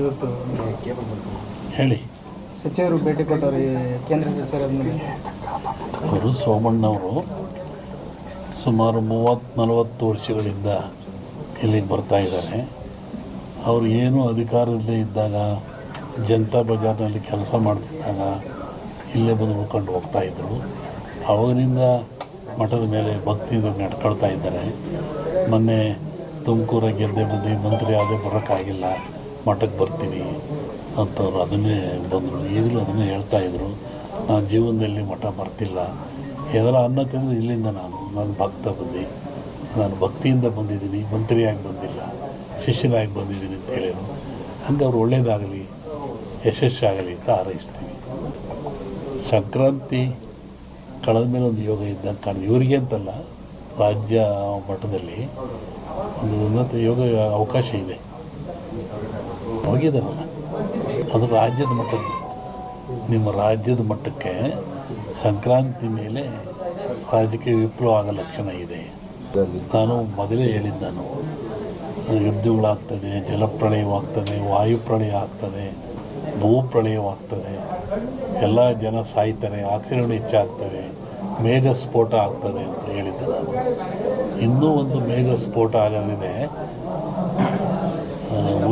ಇವತ್ತು ಹೇಳಿ. ಸಚಿವರು ಭೇಟಿ ಕೊಟ್ಟವ್ರು ಕೇಂದ್ರ ಸಚಿವರಾದ್ಮೇಲೆ ಅವರು ಸೋಮಣ್ಣವರು ಸುಮಾರು ಮೂವತ್ತು ನಲವತ್ತು ವರ್ಷಗಳಿಂದ ಇಲ್ಲಿಗೆ ಬರ್ತಾ ಇದ್ದಾರೆ. ಅವರು ಏನು ಅಧಿಕಾರದಲ್ಲಿ ಇದ್ದಾಗ ಜನತಾ ಬಜಾರ್ನಲ್ಲಿ ಕೆಲಸ ಮಾಡ್ತಿದ್ದಾಗ ಇಲ್ಲೇ ಬಂದು ಉಳ್ಕೊಂಡು ಹೋಗ್ತಾ ಇದ್ರು. ಅವಾಗಿನಿಂದ ಮಠದ ಮೇಲೆ ಭಕ್ತಿಯಿಂದ ನಡ್ಕೊಳ್ತಾ ಇದ್ದಾರೆ. ಮೊನ್ನೆ ತುಮಕೂರ ಗೆದ್ದೆ ಬಂದು ಮಂತ್ರಿ ಆದೇ ಬರೋಕ್ಕಾಗಿಲ್ಲ. ಮಠಕ್ಕೆ ಬರ್ತೀನಿ ಅಂತವ್ರು ಅದನ್ನೇ ಬಂದರು. ಈಗಲೂ ಅದನ್ನೇ ಹೇಳ್ತಾ ಇದ್ರು. ನಾನು ಜೀವನದಲ್ಲಿ ಮಠ ಬರ್ತಿಲ್ಲ. ಏನಾರ ಅನ್ನ ತಿಂದು ಇಲ್ಲಿಂದ ನಾನು ನಾನು ಭಕ್ತ ಬಂದು. ನಾನು ಭಕ್ತಿಯಿಂದ ಬಂದಿದ್ದೀನಿ, ಮಂತ್ರಿಯಾಗಿ ಬಂದಿಲ್ಲ, ಶಿಷ್ಯನಾಗಿ ಬಂದಿದ್ದೀನಿ ಅಂತ ಹೇಳಿದರು. ಹಂಗೆ ಅವ್ರು ಒಳ್ಳೇದಾಗಲಿ, ಯಶಸ್ಸಾಗಲಿ ಅಂತ ಹಾರೈಸ್ತೀವಿ. ಸಂಕ್ರಾಂತಿ ಕಳೆದ ಮೇಲೆ ಒಂದು ಯೋಗ ಇದ್ದಂಗೆ ಕಾಣಿದೆ ಇವರಿಗೆ ಅಂತಲ್ಲ, ರಾಜ್ಯ ಮಟ್ಟದಲ್ಲಿ ಒಂದು ಉನ್ನತ ಯೋಗ ಅವಕಾಶ ಇದೆ. ಹೋಗಿದ್ದಾರಲ್ಲ ಅದು ರಾಜ್ಯದ ಮಟ್ಟದ್ದು. ನಿಮ್ಮ ರಾಜ್ಯದ ಮಟ್ಟಕ್ಕೆ ಸಂಕ್ರಾಂತಿ ಮೇಲೆ ರಾಜಕೀಯ ವಿಪ್ಲವ ಆಗೋ ಲಕ್ಷಣ ಇದೆ. ನಾನು ಮೊದಲೇ ಹೇಳಿದ್ದಾನು ಯುದ್ಧಗಳಾಗ್ತದೆ ಜಲಪ್ರಳಯವಾಗ್ತದೆ ವಾಯುಪ್ರಳಯ ಆಗ್ತದೆ ಭೂಪ್ರಳಯವಾಗ್ತದೆ ಎಲ್ಲ ಜನ ಸಾಯ್ತಾರೆ ಆಕ್ರಮಣ ಹೆಚ್ಚಾಗ್ತವೆ ಮೇಘ ಸ್ಫೋಟ ಆಗ್ತದೆ ಅಂತ ಹೇಳಿದ್ದೆ ನಾನು. ಇನ್ನೂ ಒಂದು ಮೇಘ ಸ್ಫೋಟ ಆಗೋದ್ರಿದೆ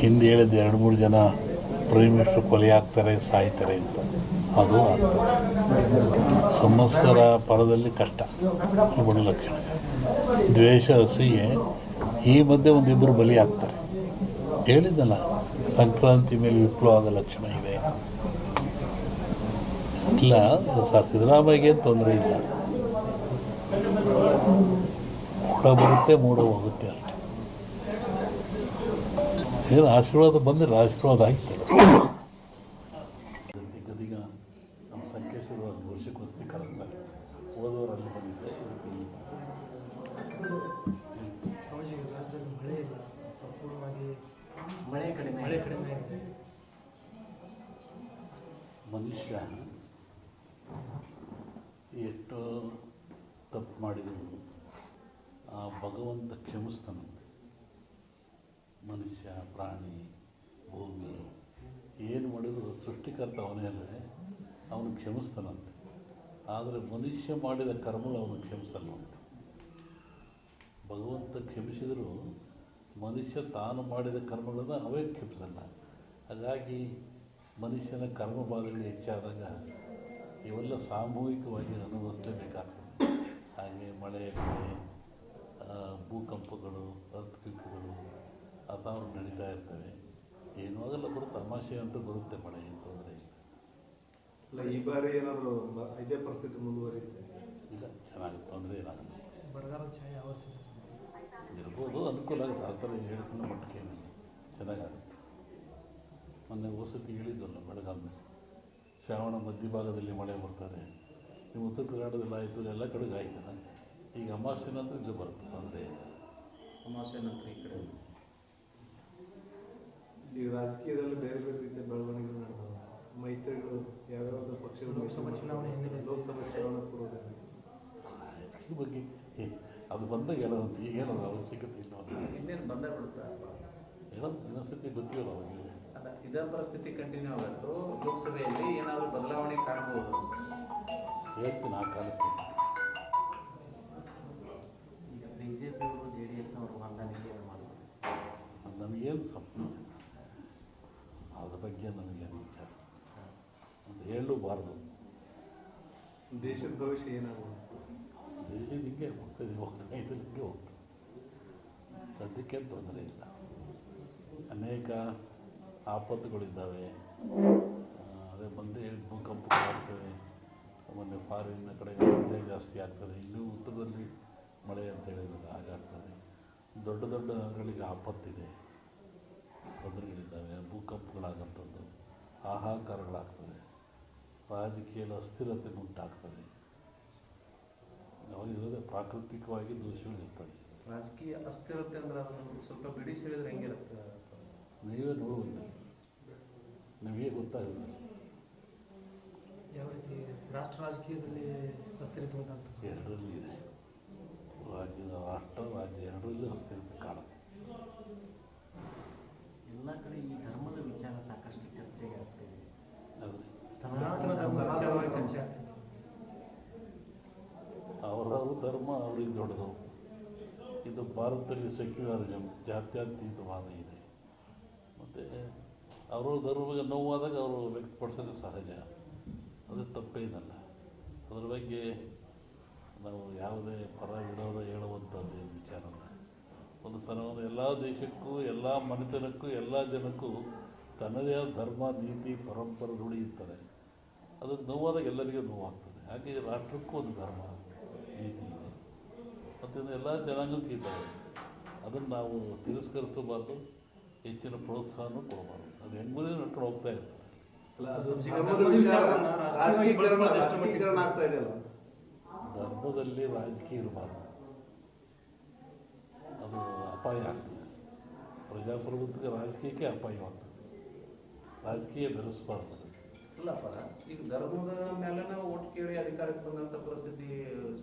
ಹಿಂದೆ ಹೇಳಿದ ಎರಡು ಮೂರು ಜನ ಪ್ರೈಮ್ ಮಿನಿಸ್ಟರ್ ಕೊಲೆ ಆಗ್ತಾರೆ, ಸಾಯ್ತಾರೆ ಅಂತ. ಅದು ಆಗ್ತದೆ. ಸಮಸ್ಯರ ಪರದಲ್ಲಿ ಕಷ್ಟ. ಗುಣ ಲಕ್ಷಣ. ದ್ವೇಷ, ಅಸೂಯೆ, ಈ ಮಧ್ಯೆ ಒಂದಿಬ್ಬರು ಬಲಿ ಆಗ್ತಾರೆ. ಹೇಳಿದ್ದಲ್ಲ, ಸಂಕ್ರಾಂತಿ ಮೇಲೆ ವಿಪ್ಲವ ಆದ ಲಕ್ಷಣ ಇದೆ. ಇಲ್ಲ, ಸರ್, ಸಿದ್ದರಾಮಯ್ಯಗೆ ತೊಂದರೆ ಇಲ್ಲ. ಮೂಡ ಬರುತ್ತೆ, ಮೂಡ ಹೋಗುತ್ತೆ ಏನು ಆಶೀರ್ವಾದ ಬಂದರೆ ಆಶೀರ್ವಾದ ಆಗ್ತದೆ ನಮ್ಮ ಹೋದವರು ಅಲ್ಲಿ ಮಳೆ ಕಡಿಮೆ ಮನುಷ್ಯ ಎಷ್ಟು ತಪ್ಪು ಮಾಡಿದ್ರು. ಆ ಭಗವಂತ ಕ್ಷಮಿಸ್ತಾನಂತೆ. ಮನುಷ್ಯ, ಪ್ರಾಣಿ, ಭೂಮಿ, ಏನು ಮಾಡಿದ್ರು ಸೃಷ್ಟಿಕರ್ತ ಅವನೇ ಅಲ್ಲದೆ ಅವನು ಕ್ಷಮಿಸ್ತಾನಂತೆ. ಆದರೆ ಮನುಷ್ಯ ಮಾಡಿದ ಕರ್ಮಗಳು ಅವನು ಕ್ಷಮಿಸಲ್ವಂತೆ. ಭಗವಂತ ಕ್ಷಮಿಸಿದರೂ ಮನುಷ್ಯ ತಾನು ಮಾಡಿದ ಕರ್ಮಗಳನ್ನು ಅವೇ ಕ್ಷಮಿಸಲ್ಲ. ಹಾಗಾಗಿ ಮನುಷ್ಯನ ಕರ್ಮ ಹೆಚ್ಚಾದಾಗ ಇವೆಲ್ಲ ಸಾಮೂಹಿಕವಾಗಿ ಅನುಭವಿಸಲೇಬೇಕಾಗ್ತದೆ ಹಾಗೆ ಮಳೆ ಮಳೆ ಭೂಕಂಪಗಳು ಅರ್ಥಕ್ವಿಕ್ಗಳು ಅಥಾವ್ರು ನಡೀತಾ ಇರ್ತವೆ ಏನೂ ಆಗಲ್ಲ ಕೂಡ ತಮಾಷೆ ಅಂತೂ ಬರುತ್ತೆ ಮಳೆ ಏನು ತೊಂದರೆ ಇಲ್ಲ. ಈ ಬಾರಿ ಏನಾದರೂ ಇದೇ ಪರಿಸ್ಥಿತಿ ಮುಂದುವರಿಯುತ್ತೆ? ಇಲ್ಲ ಚೆನ್ನಾಗುತ್ತೆ ತೊಂದರೆ ಏನಾಗಲ್ಲ ಬರಗಾಲ ಛಾಯೆ ಇರ್ಬೋದು ಅನುಕೂಲ ಆಗುತ್ತೆ. ಆ ಥರ ಹೇಳ್ಕೊಂಡು ಮಟ್ಟಕ್ಕೆ ಏನಿಲ್ಲ. ಚೆನ್ನಾಗಾಗುತ್ತೆ. ಮೊನ್ನೆ ವಸತಿ ಹೇಳಿದ್ವಲ್ಲ ಬೆಳಗಾವಿನಲ್ಲಿ ಶ್ರಾವಣ ಮಧ್ಯಭಾಗದಲ್ಲಿ ಮಳೆ ಬರ್ತದೆ ಈ ಉತ್ತರ ಕರ್ನಾಟಕದಲ್ಲಿ ಆಯಿತು ಎಲ್ಲ ಕಡೆಗೆ ಆಯ್ತಲ್ಲ. ಈಗ ಅಮಾವಾಸ್ಯೆ ನಂತರ ಇಲ್ಲಿ ಬರುತ್ತೆ ತೊಂದರೆ ಇಲ್ಲ. ಅಮಾವಾಸ್ಯೆ ನಂತರ ಈ ಕಡೆ. ಈಗ ರಾಜಕೀಯದಲ್ಲಿ ಬೇರೆ ಬೇರೆ ರೀತಿಯ ಬೆಳವಣಿಗೆಗಳು ನಡೆದವು. ಮೈತ್ರಿಗಳು ಯಾವ್ಯಾವ ಪಕ್ಷಗಳು ಲೋಕಸಭಾ ಚುನಾವಣೆ ಹಿನ್ನೆಲೆ. ಲೋಕಸಭಾ ಚುನಾವಣೆ ಪೂರ್ವದಲ್ಲಿ ಈ ಬಗ್ಗೆ ಅದು ಬಂದಾಗ ಹೇಳೋದು ಈಗ ಏನದು ಅವಶ್ಯಕತೆ ಇಲ್ಲ ಇನ್ನೇನು ಬಂದಾಗ ಬಿಡುತ್ತಾ? ಹೇಳೋದು ಇನ್ನೊಂದ್ಸತಿ ಗೊತ್ತಿಲ್ಲ ಅವಾಗ ಇದೇ ಪರಿಸ್ಥಿತಿ ಕಂಟಿನ್ಯೂ ಆಗುತ್ತೋ ಲೋಕಸಭೆಯಲ್ಲಿ ಏನಾದರೂ ಬದಲಾವಣೆ ಕಾಣಬಹುದು ಹೇಳ್ತೀನಿ ಆ ಕಾಲಕ್ಕೆ. ಈಗ ಬಿ ಜೆ ಪಿಯವರು ಜೆ ಡಿ ಎಸ್ ಅವರು ಹೊಂದಾಣಿಕೆ ಮಾಡಿದ್ರು ಅದು ನಮಗೇನು ಸಂಬಂಧ ಅದ್ರ ಬಗ್ಗೆ ನನಗೆ ವಿಚಾರ ಅಂತ ಹೇಳಲೂಬಾರ್ದು ದೇಶದ ಭವಿಷ್ಯ ಏನಾಗುತ್ತೆ ದೇಶ ಹಿಂಗೆ ಹೋಗ್ತದೆ ಹೋಗ್ತಾ ಇದು ಹಿಂಗೆ ಹೋಗ್ತದೆ. ಸದ್ಯಕ್ಕೆ ತೊಂದರೆ ಇಲ್ಲ. ಅನೇಕ ಆಪತ್ತುಗಳಿದ್ದಾವೆ. ಅದೇ ಬಂದೇ ಹೇಳಿದ ಭೂಕಂಪಗಳಾಗ್ತವೆ. ಮೊನ್ನೆ ಫಾರಿನ ಕಡೆ ಮಳೆ ಜಾಸ್ತಿ ಆಗ್ತದೆ. ಇಲ್ಲೂ ಉತ್ತರದಲ್ಲಿ ಮಳೆ ಅಂತ ಹೇಳಿದಾಗ ಹಾಗಾಗ್ತದೆ ದೊಡ್ಡ ದೊಡ್ಡ ನಗರಗಳಿಗೆ ಆಪತ್ತಿದೆ. ಉಂಟಾಗುವಂಥದ್ದು ಹಾಹಾಕಾರಗಳಾಗ್ತದೆ. ರಾಜಕೀಯದ ಅಸ್ಥಿರತೆ ಉಂಟಾಗ್ತದೆ. ಅವರಿರೋದೇ ಪ್ರಾಕೃತಿಕವಾಗಿ ದೋಷಗಳು ಇರ್ತದೆ ರಾಜಕೀಯ ಅಸ್ಥಿರತೆ ಅಂದ್ರೆ ಸ್ವಲ್ಪ ಬಿಡಿಸಿ ಹೇಳಿದ್ರೆ ಹೆಂಗಿರುತ್ತೆ ನೀವೇ ನೋಡುವಂತೆ. ನಿಮಗೆ ಗೊತ್ತಾಗುತ್ತೆ? ಯಾವ ರೀತಿ ರಾಷ್ಟ್ರ ರಾಜಕೀಯದಲ್ಲಿ ಅಸ್ಥಿರತೆ ಉಂಟಾಗ್ತದೆ? ಎರಡರಲ್ಲೂ ಇದೆ. ರಾಜ್ಯದ ರಾಷ್ಟ್ರ ರಾಜ್ಯ ಎರಡರಲ್ಲೂ ಅಸ್ಥಿರತೆ ಕಾಣುತ್ತೆ. ಎಲ್ಲ ಕಡೆ ಈ ಧರ್ಮದ ವಿಚಾರ ಸಾಕಷ್ಟು ಚರ್ಚೆಗೆ ಆಗ್ತಿದೆ ಆದರೆ ಸನಾತನ ಧರ್ಮ ವಿಚಾರವಾಗಿ ಚರ್ಚೆ ಆಗ್ತದೆ ಅವರವ್ರ ಧರ್ಮ ಅವರಿಗೆ ದೊಡ್ಡದು. ಇದು ಭಾರತದಲ್ಲಿ ಸೆಕ್ಯುಲರಿಸಮ್ ಜಾತ್ಯತೀತವಾದ ಇದೆ. ಮತ್ತು ಅವರ ಧರ್ಮಕ್ಕೆ ನೋವಾದಾಗ ಅವರು ವ್ಯಕ್ತಪಡಿಸೋದು ಸಹಜ. ಅದು ತಪ್ಪೇನಲ್ಲ. ಅದರ ಬಗ್ಗೆ ನಾವು ಯಾವುದೇ ಪರ ವಿರೋಧ ಹೇಳುವಂಥದ್ದು ವಿಚಾರ ಒಂದು ಸಲ ಒಂದು ಎಲ್ಲ ದೇಶಕ್ಕೂ, ಎಲ್ಲ ಮನೆತನಕ್ಕೂ, ಎಲ್ಲ ಜನಕ್ಕೂ ತನ್ನದೇ ಆದ ಧರ್ಮ, ನೀತಿ ಪರಂಪರೆ ಇರ್ತದೆ ಅದು ನೋವಾದಾಗ ಎಲ್ಲರಿಗೂ ನೋವಾಗ್ತದೆ. ಹಾಗೆ ರಾಷ್ಟ್ರಕ್ಕೂ ಒಂದು ಧರ್ಮ. ನೀತಿ ಇದೆ ಮತ್ತು ಇದು ಎಲ್ಲ ಜನಾಂಗಕ್ಕೂ ಇದ್ದಾವೆ ಅದನ್ನು ನಾವು ತಿರಸ್ಕರಿಸಬಾರ್ದು ಹೆಚ್ಚಿನ ಪ್ರೋತ್ಸಾಹನೂ ಕೊಡಬಾರ್ದು. ಅದು ಹೆಂಗೂ ನಡ್ಕೊಂಡು ಹೋಗ್ತಾ ಇದೆಯಲ್ಲ ಧರ್ಮದಲ್ಲಿ ರಾಜಕೀಯ ಇರಬಾರ್ದು. ಅದು ಅಪಾಯ ಆಗ್ತದೆ. ಪ್ರಜಾಪ್ರಭುತ್ವಕ್ಕೆ ರಾಜಕೀಯಕ್ಕೆ ಅಪಾಯವಾಗ್ತದೆ. ರಾಜಕೀಯ ಬೆರೆಸಬಾರ್ದು. ಇಲ್ಲ ಪರ ಈಗ ಧರ್ಮದ ಮೇಲೆ ಓಟ್ ಕೇಳಿ ಅಧಿಕಾರಕ್ಕೆ ಬಂದಂತ ಪರಿಸ್ಥಿತಿ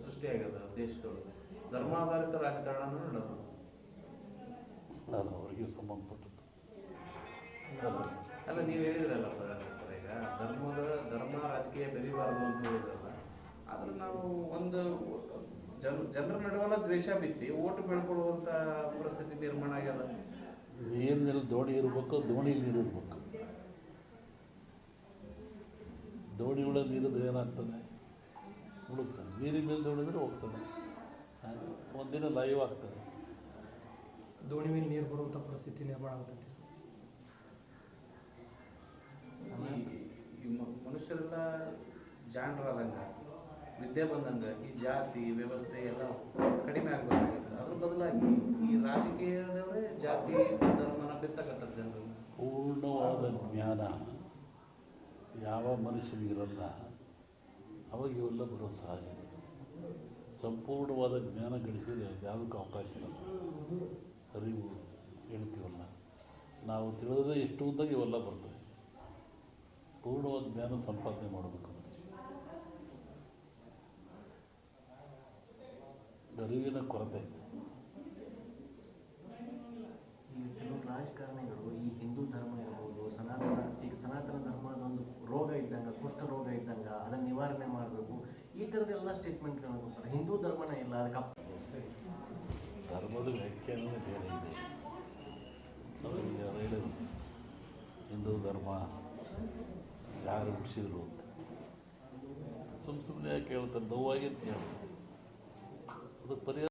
ಸೃಷ್ಟಿಯಾಗ್ಯದ ದೇಶದೊಳಗೆ. ಧರ್ಮಾಧಾರಿತ ರಾಜಕಾರಣ ನಡೆದು. ಅದು ಅವರಿಗೆ ಸಂಬಂಧಪಟ್ಟದ್ದು. ಅಲ್ಲ ನೀವು ಹೇಳಿದ್ರಲ್ಲಪ್ಪ ಈಗ ಧರ್ಮದ ಧರ್ಮ ರಾಜಕೀಯ ಬೆರಿಬಾರದು ಅಂತ ಹೇಳಿದ್ರಲ್ಲ ಆದ್ರೆ ನಾವು ಒಂದು ಜನ ಜನರ ನಡುವೆಲ್ಲ ದ್ವೇಷ ಬಿತ್ತಿ ಓಟ್ ಬೆಳ್ಕೊಳ್ಳುವಂತ ಪರಿಸ್ಥಿತಿ ನಿರ್ಮಾಣ ಆಗ್ಯದ. ನೀರಿನಲ್ಲಿ ದೋಣಿ ಇರಬೇಕು ನೀರು ಇರಬೇಕು. ದೋಣಿ ಒಳಗೆ ನೀರಿದ್ರೆ ಏನಾಗ್ತದೆ? ಮುಳುಗ್ತದೆ ನೀರಿನ ಮೇಲೆ ದೋಣಿದ್ರೆ ಹೋಗ್ತದೆ. ಹಾಗೆ ಒಂದಿನ ಲೈವ್ ಆಗ್ತದೆ. ದೋಣಿ ಮೇಲೆ ನೀರು ಬರುವಂಥ ಪರಿಸ್ಥಿತಿ ನಿರ್ಮಾಣ ಆಗುತ್ತೆ. ಮನುಷ್ಯರೆಲ್ಲ ಜಾಣರಾದಂಗ ವಿದ್ಯೆ ಬಂದಂಗ ಈ ಜಾತಿ ವ್ಯವಸ್ಥೆ ಎಲ್ಲ ಕಡಿಮೆ ಆಗ್ಬೇಕಾಗುತ್ತೆ. ಅದ್ರ ಬದಲಾಗಿ ಈ ರಾಜಕೀಯದವರೇ ಜಾತಿ ಧರ್ಮನ ಬಿತ್ತಕತ್ತಾರ ಜನರು. ಪೂರ್ಣವಾದ ಜ್ಞಾನ. ಯಾವ ಮನುಷ್ಯನಿಗಿರಲ್ಲ ಅವಾಗ ಇವೆಲ್ಲ ಬರೋದು ಸಹಜ. ಸಂಪೂರ್ಣವಾದ ಜ್ಞಾನ ಗಳಿಸಿದ್ರೆ ಯಾವುದಕ್ಕೂ ಅವಕಾಶ ಇರಲ್ಲ ಅರಿವು, ಹೇಳ್ತೀವಲ್ಲ? ನಾವು ತಿಳಿದ್ರೆ ಎಷ್ಟು ಉದ್ದಾಗ ಇವೆಲ್ಲ ಬರ್ತವೆ. ಪೂರ್ಣವಾದ ಜ್ಞಾನ ಸಂಪಾದನೆ ಮಾಡಬೇಕು ಅರಿವಿನ ಕೊರತೆ. ಕೆಲವು ರಾಜಕಾರಣಿಗಳು ಈ ಹಿಂದೂ ಧರ್ಮ ಇರ್ಬೋದು ಸನಾತನ ಈಗ ಸನಾತನ ಧರ್ಮದೊಂದು ರೋಗ ಇದ್ದಂಗೆ ಕುಷ್ಠ ರೋಗ ಇದ್ದಂಗೆ ಅದನ್ನು ನಿವಾರಣೆ ಮಾಡಬೇಕು ಈ ಥರದ್ದೆಲ್ಲ ಸ್ಟೇಟ್ಮೆಂಟ್ಗಳನ್ನ ಕೊಡ್ತಾರೆ ಹಿಂದೂ ಧರ್ಮನ ಇಲ್ಲ, ಅದಕ್ಕೆ ಧರ್ಮದ ವ್ಯಾಖ್ಯಾನವೇ ಬೇರೆ ಇದೆ. ಹಿಂದೂ ಧರ್ಮ ಯಾರು ಹುಟ್ಟಿಸಿದ್ರು ಅಂತ. ಸುಮ್ಮ ಸುಮ್ಮನೆ ಯಾಕೆ ಹೇಳ್ತಾರೆ? ನೋವಾಗಿ ಅಂತ ಕೇಳ್ತಾರೆ. ಅದಕ್ಕೆ ಪರಿಹಾರ